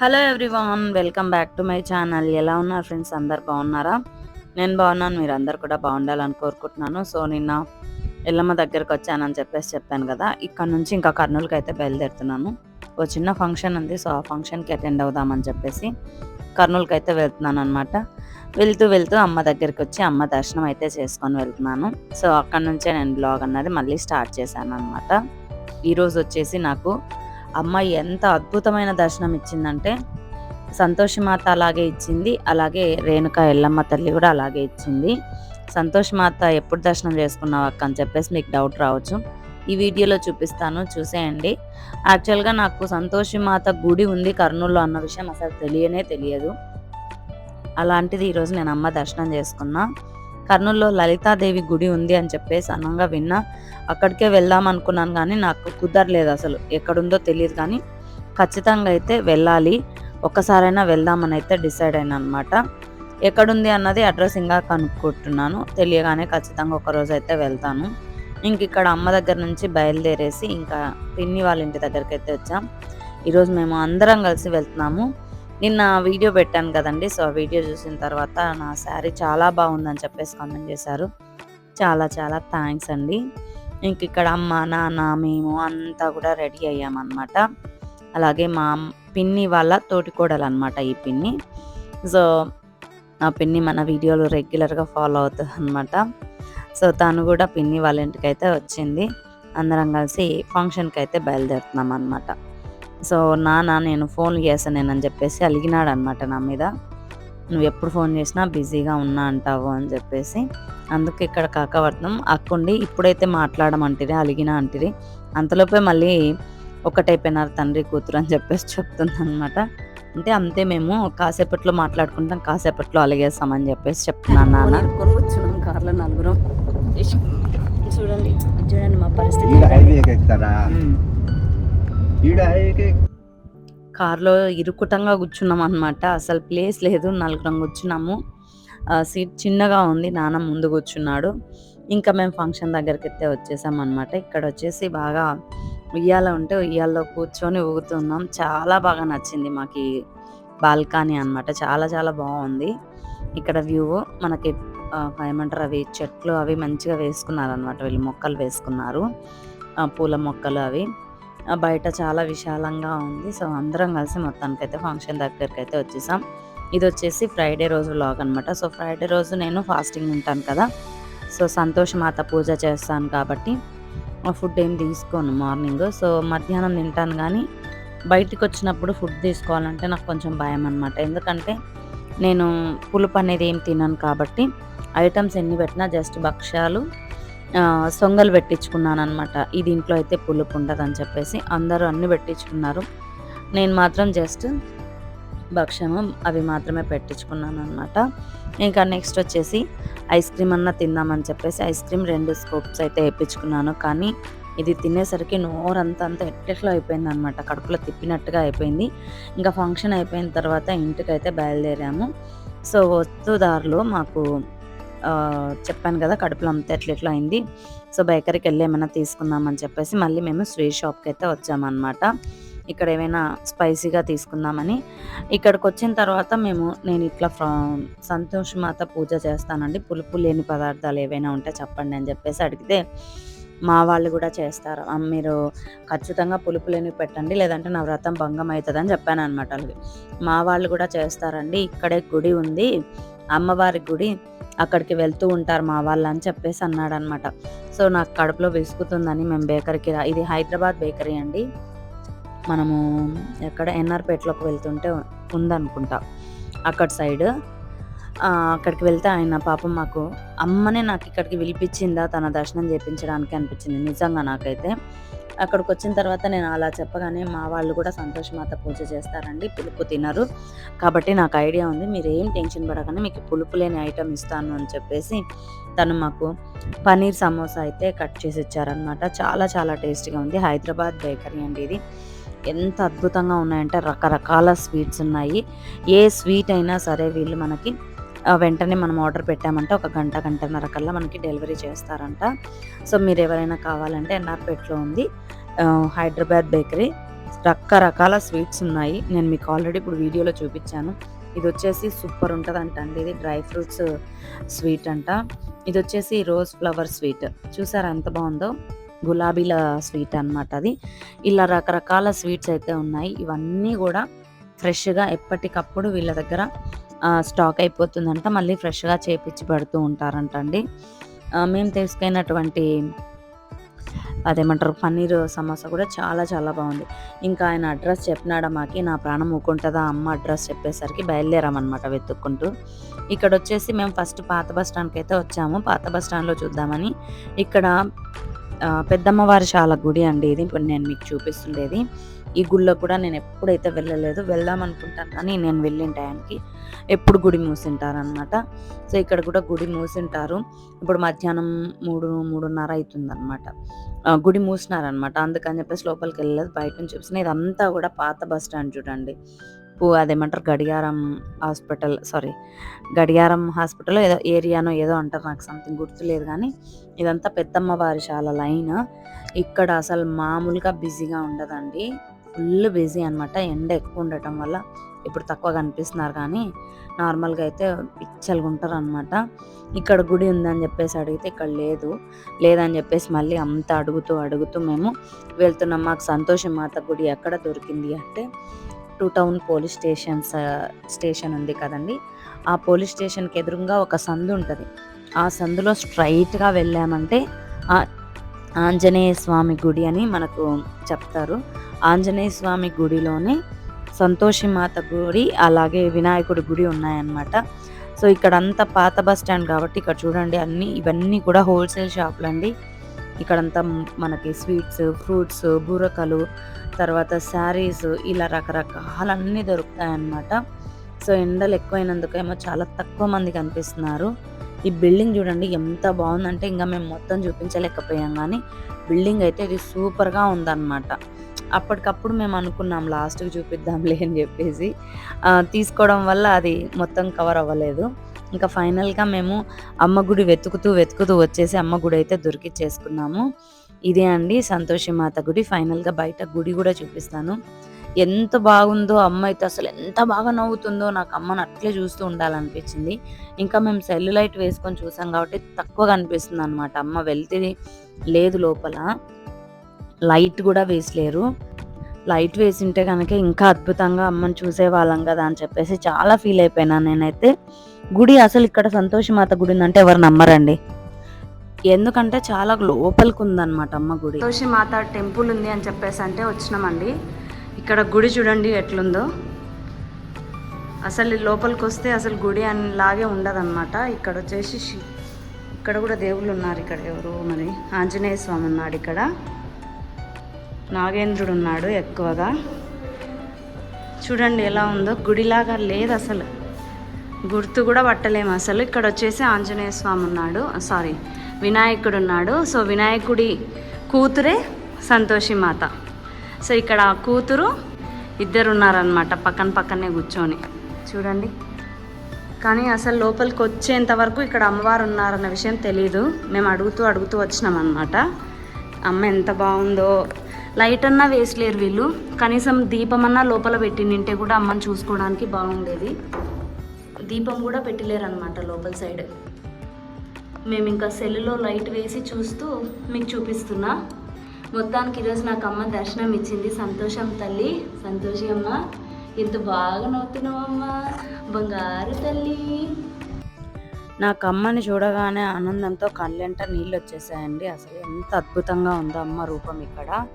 Hello everyone welcome back to my channel. ఎలా ఉన్నారు friends? అందరు బాగున్నారా? నేను బాగున్నాను మీరు అందరు కూడా బాగుండాలని కోరుకుంటున్నాను. సో నిన్న ఎల్లమ్మ దగ్గరకు వచ్చానని చెప్పేసి చెప్పాను కదా ఇక్కడ నుంచి ఇంకా కర్నూలుకి అయితే బయలుదేరుతున్నాను. ఒక చిన్న ఫంక్షన్ ఉంది సో ఆ ఫంక్షన్కి అటెండ్ అవుదామని చెప్పేసి కర్నూలుకి అయితే వెళ్తున్నాను అనమాట వెళ్తూ వెళ్తూ అమ్మ దగ్గరికి వచ్చి అమ్మ దర్శనం అయితే చేసుకొని వెళ్తున్నాను. సో అక్కడ నుంచే నేను బ్లాగ్ అన్నది మళ్ళీ స్టార్ట్ చేశాను అనమాట ఈరోజు వచ్చేసి నాకు అమ్మ ఎంత అద్భుతమైన దర్శనం ఇచ్చిందంటే సంతోషమాత అలాగే ఇచ్చింది. అలాగే రేణుక ఎల్లమ్మ తల్లి కూడా అలాగే ఇచ్చింది. సంతోషమాత ఎప్పుడు దర్శనం చేసుకున్నావు అక్క అని చెప్పేసి మీకు డౌట్ రావచ్చు. ఈ వీడియోలో చూపిస్తాను చూసేయండి. యాక్చువల్గా నాకు సంతోషమాత గుడి ఉంది కర్నూలులో అన్న విషయం అసలు తెలియనే తెలియదు. అలాంటిది ఈరోజు నేను అమ్మ దర్శనం చేసుకున్నా. కర్నూలులో లలితాదేవి గుడి ఉంది అని చెప్పేసి అనంగా విన్నా. అక్కడికే వెళ్దాం అనుకున్నాను కానీ నాకు కుదరలేదు అసలు. ఎక్కడుందో తెలియదు కానీ ఖచ్చితంగా అయితే వెళ్ళాలి. ఒక్కసారైనా వెళ్దామని అయితే డిసైడ్ అయినా అనమాట ఎక్కడుంది అన్నది అడ్రస్ ఇంకా కనుక్కుంటున్నాను. తెలియగానే ఖచ్చితంగా ఒకరోజు అయితే వెళ్తాను. ఇంక ఇక్కడ అమ్మ దగ్గర నుంచి బయలుదేరేసి ఇంకా పిన్ని వాళ్ళ ఇంటి దగ్గరికి అయితే వచ్చాం. ఈరోజు మేము అందరం కలిసి వెళ్తున్నాము. నిన్న వీడియో పెట్టాను కదండి. సో వీడియో చూసిన తర్వాత నా శారీ చాలా బాగుందని చెప్పేసి కామెంట్ చేశారు. చాలా చాలా థ్యాంక్స్ అండి. ఇంక ఇక్కడ అమ్మ నాన్న మేము అంతా కూడా రెడీ అయ్యామన్నమాట. అలాగే మా పిన్ని వాళ్ళ తోటికోడలు అనమాట ఈ పిన్ని. సో ఆ పిన్ని మన వీడియోలు రెగ్యులర్గా ఫాలో అవుతుంది అనమాట సో తను కూడా పిన్ని వాళ్ళ ఇంటికి అయితే వచ్చింది. అందరం కలిసి ఫంక్షన్కి అయితే బయలుదేరుతున్నాం అనమాట సో నాన్న నేను ఫోన్ చేస్తానేనని చెప్పేసి అలిగినాడు అనమాట నా మీద. నువ్వు ఎప్పుడు ఫోన్ చేసినా బిజీగా ఉన్నా అంటావు అని చెప్పేసి. అందుకే ఇక్కడ కాకవర్తం అక్కుండి ఇప్పుడైతే మాట్లాడమంటిరి అలిగిన అంటిరి. అంతలోపే మళ్ళీ ఒకటైపోయినారు తండ్రి కూతురు అని చెప్పేసి చెప్తుంది అనమాట అంటే అంతే మేము కాసేపట్లో మాట్లాడుకుంటాం కాసేపట్లో అలిగేస్తామని చెప్పేసి చెప్తున్నాను నాన్న. కూర్చున్నాం కార్లో నలుగురం. చూడండి చూడండి మా పరిస్థితి. కార్లో ఇరుకుటంగా కూర్చున్నాం అనమాట అసలు ప్లేస్ లేదు నలుగురం కూర్చున్నాము. ఆ, సీట్ చిన్నగా ఉంది నాన్న ముందు కూర్చున్నాడు. ఇంకా మేము ఫంక్షన్ దగ్గరికి అయితే వచ్చేసాం అనమాట ఇక్కడ వచ్చేసి బాగా ఉయ్యాల ఉంటే ఉయ్యాల్లో కూర్చొని ఊగుతున్నాం. చాలా బాగా నచ్చింది మాకు ఈ బాల్కనీ అన్నమాట. చాలా చాలా బాగుంది. ఇక్కడ వ్యూ మనకి ఏమంటారు అవి చెట్లు అవి మంచిగా వేసుకున్నారు అనమాట వీళ్ళు మొక్కలు వేసుకున్నారు. పూల మొక్కలు అవి. బయట చాలా విశాలంగా ఉంది. సో అందరం కలిసి మొత్తానికి అయితే ఫంక్షన్ దగ్గరికి అయితే వచ్చేసాం. ఇది వచ్చేసి ఫ్రైడే రోజు వ్లాగ్ అనమాట సో ఫ్రైడే రోజు నేను ఫాస్టింగ్ ఉంటాను కదా. సో సంతోష్ మాత పూజ చేస్తాను కాబట్టి ఫుడ్ ఏం తీసుకోను మార్నింగ్. సో మధ్యాహ్నం తింటాను కానీ బయటికి వచ్చినప్పుడు ఫుడ్ తీసుకోవాలంటే నాకు కొంచెం భయం అనమాట ఎందుకంటే నేను పులుపు అనేది ఏం తినను కాబట్టి ఐటమ్స్ ఎన్ని పెట్టినా జస్ట్ భక్ష్యాలు సొంగలు పెట్టించుకున్నాను అనమాట ఇది ఇంట్లో అయితే పులుపు ఉండదని చెప్పేసి అందరూ అన్ని పెట్టించుకున్నారు. నేను మాత్రం జస్ట్ భక్షము అవి మాత్రమే పెట్టించుకున్నాను అనమాట ఇంకా నెక్స్ట్ వచ్చేసి ఐస్ క్రీమ్ అన్న తిందామని చెప్పేసి ఐస్ క్రీమ్ రెండు స్కోప్స్ అయితే వేయించుకున్నాను కానీ ఇది తినేసరికి నోరంతా అంతా ఎట్టెట్లో అయిపోయింది అనమాట కడుపులో తిప్పినట్టుగా అయిపోయింది. ఇంకా ఫంక్షన్ అయిపోయిన తర్వాత ఇంటికి అయితే బయలుదేరాము. సో వస్తూ దారిలో మాకు చెప్పాను కదా కడుపులో అంతా ఎట్లా ఎట్లా అయింది. సో బేకరీకి వెళ్ళి ఏమైనా తీసుకుందామని చెప్పేసి మళ్ళీ మేము స్వీట్ షాప్కి అయితే వచ్చామన్నమాట. ఇక్కడ ఏమైనా స్పైసీగా తీసుకుందామని. ఇక్కడికి వచ్చిన తర్వాత మేము నేను ఇట్లా ఫ్రా- సంతోష్ మాత పూజ చేస్తానండి. పులుపు లేని పదార్థాలు ఏవైనా ఉంటే చెప్పండి అని చెప్పేసి అడిగితే మా వాళ్ళు కూడా చేస్తారు. మీరు ఖచ్చితంగా పులుపు లేనివి పెట్టండి లేదంటే నా వ్రతం భంగం అవుతుందని చెప్పాను అనమాట వాళ్ళకి. మా వాళ్ళు కూడా చేస్తారండి. ఇక్కడే గుడి ఉంది. అమ్మవారి గుడి అక్కడికి వెళ్తూ ఉంటారు మా వాళ్ళు అని చెప్పేసి అన్నాడనమాట. సో నాకు కడుపులో విసుకుతుందని మేము బేకరీకి రా ఇది హైదరాబాద్ బేకరీ అండి. మనము ఎక్కడ ఎన్ఆర్పేటలోకి వెళ్తుంటే ఉందనుకుంటా. అక్కడ సైడ్. అక్కడికి వెళ్తే ఆయన పాపం మాకు అమ్మనే నాకు ఇక్కడికి పిలిపించిందా తన దర్శనం చేయించడానికి అనిపించింది. నిజంగా నాకైతే అక్కడికి వచ్చిన తర్వాత నేను అలా చెప్పగానే మా వాళ్ళు కూడా సంతోషమాత పూజ చేస్తారండి పులుపు తినరు. కాబట్టి నాకు ఐడియా ఉంది మీరు ఏం టెన్షన్ పడకండి మీకు పులుపు లేని ఐటమ్ ఇస్తాను అని చెప్పేసి తను మాకు పనీర్ సమోసా అయితే కట్ చేసి ఇచ్చారనమాట చాలా చాలా టేస్టీగా ఉంది హైదరాబాద్ బేకరీ అండి ఇది. ఎంత అద్భుతంగా ఉన్నాయంటే రకరకాల స్వీట్స్ ఉన్నాయి. ఏ స్వీట్ అయినా సరే వీళ్ళు మనకి వెంటనే మనం ఆర్డర్ పెట్టామంటే ఒక గంట గంటన్నర కల్లా మనకి డెలివరీ చేస్తారంట. సో మీరు ఎవరైనా కావాలంటే ఎన్ఆర్పేట్లో ఉంది. హైదరాబాద్ బేకరీ. రకరకాల స్వీట్స్ ఉన్నాయి. నేను మీకు ఆల్రెడీ ఇప్పుడు వీడియోలో చూపించాను. ఇది వచ్చేసి సూపర్ ఉంటుందంట అండి. ఇది డ్రై ఫ్రూట్స్ స్వీట్ అంట. ఇది వచ్చేసి రోజ్ ఫ్లవర్ స్వీట్. చూసారా ఎంత బాగుందో? గులాబీల స్వీట్ అన్నమాట అది. ఇలా రకరకాల స్వీట్స్ అయితే ఉన్నాయి. ఇవన్నీ కూడా ఫ్రెష్గా ఎప్పటికప్పుడు వీళ్ళ దగ్గర స్టాక్ అయిపోతుందంట మళ్ళీ ఫ్రెష్గా చేపించి పెడుతూ ఉంటారంట అండి. మేము తీసుకైనటువంటి అదేమంటారు పన్నీర్ సమోసా కూడా చాలా చాలా బాగుంది. ఇంకా ఆయన అడ్రస్ చెప్పినాడా మాకి నా ప్రాణం ఊకుంటుందా అమ్మ అడ్రస్ చెప్పేసరికి బయలుదేరామన్నమాట వెతుక్కుంటూ. ఇక్కడ వచ్చేసి మేము ఫస్ట్ పాత బస్ స్టాండ్కి అయితే వచ్చాము. పాత బస్ స్టాండ్లో చూద్దామని ఇక్కడ పెద్దమ్మవారి శాల గుడి అండి ఇది. ఇప్పుడు నేను మీకు చూపిస్తుండేది. ఈ గుళ్ళో కూడా నేను ఎప్పుడైతే వెళ్ళలేదు వెళ్దాం అనుకుంటాను కానీ నేను వెళ్ళిన టైంకి ఎప్పుడు గుడి మూసింటారు అనమాట సో ఇక్కడ కూడా గుడి మూసింటారు. ఇప్పుడు మధ్యాహ్నం మూడు మూడున్నర అవుతుందన్నమాట గుడి మూసినారనమాట అందుకని చెప్పేసి లోపలికి వెళ్ళలేదు. బయట నుంచి చూసిన ఇదంతా కూడా పాత బస్ స్టాండ్ చూడండి. పూ అదేమంటారు? గడియారం హాస్పిటల్ సారీ గడియారం హాస్పిటల్ ఏదో ఏరియానో ఏదో అంటారు. నాకు సంథింగ్ గుర్తులేదు కానీ ఇదంతా పెద్దమ్మ వారి శాల లైన్. ఇక్కడ అసలు మామూలుగా బిజీగా ఉండదండి. ఫుల్ బిజీ అనమాట ఎండ ఎక్కువ ఉండటం వల్ల ఇప్పుడు తక్కువ కనిపిస్తున్నారు కానీ నార్మల్గా అయితే పిచ్చలుగా ఉంటారు అనమాట ఇక్కడ గుడి ఉందని చెప్పేసి అడిగితే ఇక్కడ లేదు. లేదని చెప్పేసి మళ్ళీ అంత అడుగుతూ అడుగుతూ మేము వెళ్తున్నాం. మాకు సంతోషం మాత గుడి ఎక్కడ దొరికింది అంటే two town police stations station ఉంది కదండి. ఆ పోలీస్ స్టేషన్కి ఎదురుగా ఒక సందు ఉంటుంది. ఆ సందులో స్ట్రైట్గా వెళ్ళామంటే ఆంజనేయ స్వామి గుడి అని మనకు చెప్తారు. ఆంజనేయ స్వామి గుడిలోనే సంతోషి మాత గుడి అలాగే వినాయకుడి గుడి ఉన్నాయన్నమాట. సో ఇక్కడ అంతా పాత బస్ స్టాండ్ కాబట్టి ఇక్కడ చూడండి అన్ని ఇవన్నీ కూడా హోల్సేల్ షాపులు అండి ఇక్కడంతా మనకి స్వీట్స్ ఫ్రూట్స్ బూరకలు తర్వాత శారీస్ ఇలా రకరకాలన్నీ దొరుకుతాయి అన్నమాట సో ఎండలు ఎక్కువైనందుకేమో చాలా తక్కువ మంది కనిపిస్తున్నారు. ఈ బిల్డింగ్ చూడండి ఎంత బాగుందంటే ఇంకా మేము మొత్తం చూపించలేకపోయాం కానీ బిల్డింగ్ అయితే ఇది సూపర్గా ఉందన్నమాట. అప్పటికప్పుడు మేము అనుకున్నాం లాస్ట్కి చూపిద్దాంలే అని చెప్పేసి. తీసుకోవడం వల్ల అది మొత్తం కవర్ అవ్వలేదు. ఇంకా ఫైనల్గా మేము అమ్మ గుడి వెతుకుతూ వెతుకుతూ వచ్చేసి అమ్మ గుడి అయితే దొరికి చేసుకున్నాము ఇదే అండి సంతోషి మాత గుడి. ఫైనల్గా బయట గుడి కూడా చూపిస్తాను. ఎంత బాగుందో అమ్మ అయితే అసలు ఎంత బాగా నవ్వుతుందో నాకు అమ్మను అట్లే చూస్తూ ఉండాలనిపించింది. ఇంకా మేము సెల్యులైట్ వేసుకొని చూసాం కాబట్టి తక్కువగా అనిపిస్తుంది అనమాట అమ్మ వెళ్తే లేదు లోపల. లైట్ కూడా వేసలేరు. లైట్ వేసింటే కనుక ఇంకా అద్భుతంగా అమ్మని చూసేవాళ్ళం కదా అని చెప్పేసి చాలా ఫీల్ అయిపోయినా నేనైతే. గుడి అసలు ఇక్కడ సంతోషి మాత గుడి అంటే ఎవరు నమ్మరండి. ఎందుకంటే చాలా లోపలికి ఉందన్నమాట అమ్మ గుడి. సంతోషి మాత టెంపుల్ ఉంది అని చెప్పేసి అంటే వచ్చినామండి. ఇక్కడ గుడి చూడండి ఎట్లుందో. అసలు లోపలికి వస్తే అసలు గుడి అని లాగే ఉండదన్నమాట. ఇక్కడ వచ్చేసి ఇక్కడ కూడా దేవుళ్ళు ఉన్నారు ఇక్కడ ఎవరు మరి? ఆంజనేయ స్వామి ఉన్నాడు ఇక్కడ. నాగేంద్రుడు ఉన్నాడు ఎక్కువగా. చూడండి ఎలా ఉందో. గుడిలాగా లేదు అసలు. గుర్తు కూడా పట్టలేము అసలు. ఇక్కడ వచ్చేసి ఆంజనేయ స్వామి ఉన్నాడు. సారీ వినాయకుడు ఉన్నాడు. సో వినాయకుడి కూతురే సంతోషి మాత. సో ఇక్కడ ఆ కూతురు ఇద్దరు ఉన్నారనమాట పక్కన పక్కనే కూర్చొని. చూడండి. కానీ అసలు లోపలికి వచ్చేంత వరకు ఇక్కడ అమ్మవారు ఉన్నారన్న విషయం తెలీదు. మేము అడుగుతూ అడుగుతూ వచ్చినాం అమ్మ ఎంత బాగుందో. లైట్ అన్నా వేసలేరు వీళ్ళు. కనీసం దీపం అన్నా లోపల పెట్టి నింటే కూడా అమ్మని చూసుకోవడానికి బాగుండేది. దీపం కూడా పెట్టలేరు అనమాట లోపల సైడ్ మేము ఇంకా సెల్లులో లైట్ వేసి చూస్తూ మీకు చూపిస్తున్నా. మొత్తానికి ఈరోజు నాకు అమ్మ దర్శనం ఇచ్చింది. సంతోషం తల్లి సంతోషి అమ్మ. ఎంత బాగా నవ్వుతున్నావమ్మా బంగారు తల్లి. నాకు అమ్మని చూడగానే ఆనందంతో కళ్ళెంట నీళ్ళు వచ్చేసాయండి అసలు ఎంత అద్భుతంగా ఉందో అమ్మ రూపం ఇక్కడ.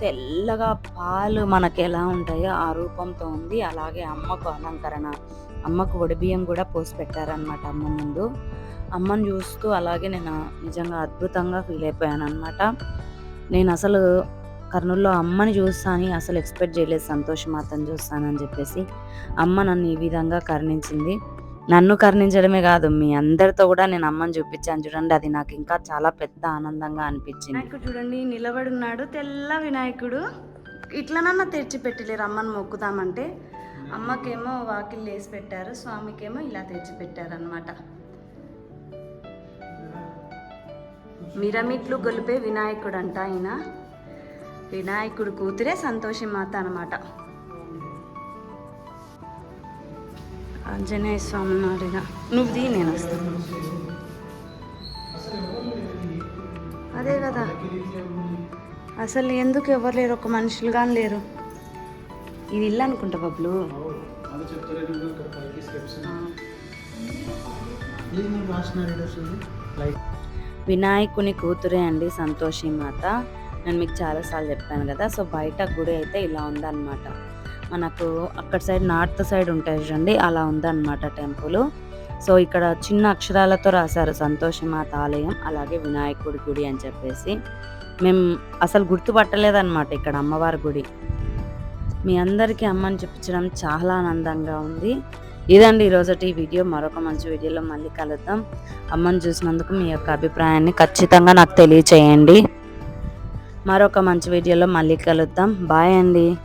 తెల్లగా పాలు మనకి ఎలా ఉంటాయో ఆ రూపంతో ఉంది. అలాగే అమ్మకు అలంకరణ అమ్మకు ఒడిబియ్యం కూడా పోసి పెట్టారనమాట అమ్మ ముందు. అమ్మని చూస్తూ అలాగే నేను నిజంగా అద్భుతంగా ఫీల్ అయిపోయాను అనమాట నేను అసలు కర్నూలులో అమ్మని చూస్తాను అసలు ఎక్స్పెక్ట్ చేయలేదు. సంతోష్ అతను చూస్తానని చెప్పేసి అమ్మ నన్ను ఈ విధంగా కరుణించింది. నన్ను కరుణించడమే కాదు మీ అందరితో కూడా నేను అమ్మని చూపించాను. చూడండి అది నాకు ఇంకా చాలా పెద్ద ఆనందంగా అనిపించింది. చూడండి నిలబడి ఉన్నాడు. తెల్ల వినాయకుడు. ఇట్లనన్నా తెరిచిపెట్టలేరు అమ్మని మొక్కుదామంటే అమ్మకేమో వాకిల్ వేసి పెట్టారు. స్వామికేమో ఇలా తెరిచిపెట్టారు అనమాట మిరమిట్లు గొలిపే వినాయకుడు అంట ఆయన. వినాయకుడు కూతురే సంతోషి మాత అనమాట ఆంజనేయ స్వామి ఉన్నాడు నువ్వు దీ నేను వస్తాను అదే కదా. అసలు ఎందుకు ఎవరు లేరు? ఒక మనుషులు కానీ లేరు. ఇది ఇల్లు అనుకుంటా బబ్లు. ఆ. వినాయకుని కూతురే అండి సంతోషి మాత. నేను మీకు చాలాసార్లు చెప్పాను కదా సో బయట గుడి అయితే ఇలా ఉందన్నమాట. మనకు అక్కడ సైడ్ నార్త్ సైడ్ ఉంటాయి చూడండి అలా ఉందన్నమాట టెంపుల్. సో ఇక్కడ చిన్న అక్షరాలతో రాశారు సంతోషి మాత ఆలయం అలాగే వినాయకుడి గుడి అని చెప్పేసి. మేము అసలు గుర్తుపట్టలేదన్నమాట ఇక్కడ అమ్మవారి గుడి. మీ అందరికీ అమ్మని చెప్పించడం చాలా ఆనందంగా ఉంది. ఇదండి ఈరోజటి వీడియో. మరొక మంచి వీడియోలో మళ్ళీ కలుద్దాం. అమ్మని చూసినందుకు మీ యొక్క అభిప్రాయాన్ని ఖచ్చితంగా నాకు తెలియచేయండి. మరొక మంచి వీడియోలో మళ్ళీ కలుద్దాం. బాయ్ అండి.